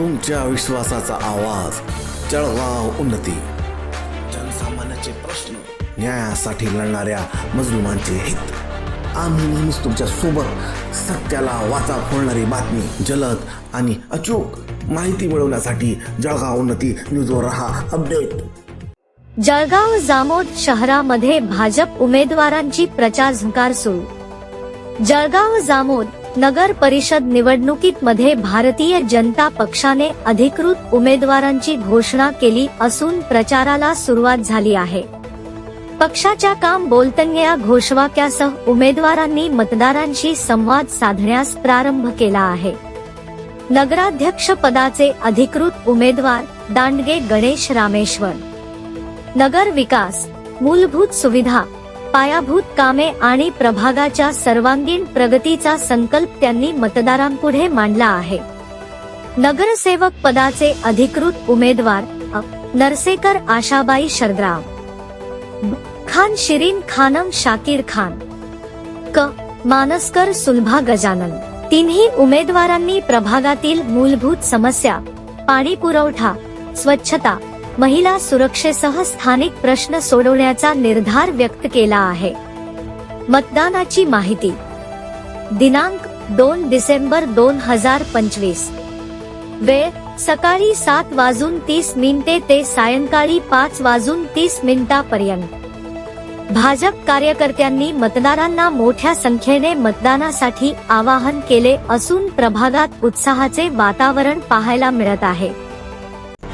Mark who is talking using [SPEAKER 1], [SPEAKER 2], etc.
[SPEAKER 1] तुमच्या विश्वासाचा आवाज जळगाव उन्नती. जनसामान्याचे प्रश्न न्यायासाठी लढणाऱ्या मजलुमांचे हित. आम्ही नेहमीच तुमच्यासोबत सत्याला वाचा फोडणारी बातमी जलद आणि अचूक माहिती मिळवण्यासाठी जळगाव उन्नती न्यूजवर रहा अपडेट.
[SPEAKER 2] जळगाव जामोद शहरामध्ये भाजप उमेदवारांची प्रचार झुकार सुरू. जळगाव जामोद नगर परिषद निवडणुकीत मध्ये भारतीय जनता पक्षाने अधिकृत उमेदवारांची घोषणा केली असून प्रचाराला सुरुवात झाली आहे. पक्षाच्या काम बोलतन्या घोषवाक्यासह उमेदवारांनी मतदारांशी संवाद साधण्यास प्रारंभ केला आहे. नगराध्यक्ष पदाचे अधिकृत उमेदवार दांडगे गणेश रामेश्वर. नगर विकास मूलभूत सुविधा पायाभूत कामे आणि प्रभागाच्या सर्वांगीण प्रगतीचा संकल्प त्यांनी मतदारांपुढे मांडला आहे. नगरसेवक पदाचे अधिकृत उमेदवार नरसेकर आशाबाई शरदराव. खान शिरीन खानम शाकीर खान. क. मानसकर सुलभा गजानन. तिन्ही उमेदवारांनी प्रभागातील मूलभूत समस्या पाणी पुरवठा स्वच्छता महिला सुरक्षेसह स्थानिक प्रश्न सोडवण्याचा निर्धार व्यक्त केला आहे. मतदानाची माहिती. दिनांक दोन डिसेंबर दोन हजार पंचवीस. वेळ सकाळी सात वाजून तीस मिनिटे ते सायंकाळी पाच वाजून तीस मिनिटापर्यंत. भाजप कार्यकर्त्यांनी मतदारांना मोठ्या संख्येने मतदानासाठी आवाहन केले असून प्रभागात उत्साहाचे वातावरण पाहायला मिळत आहे.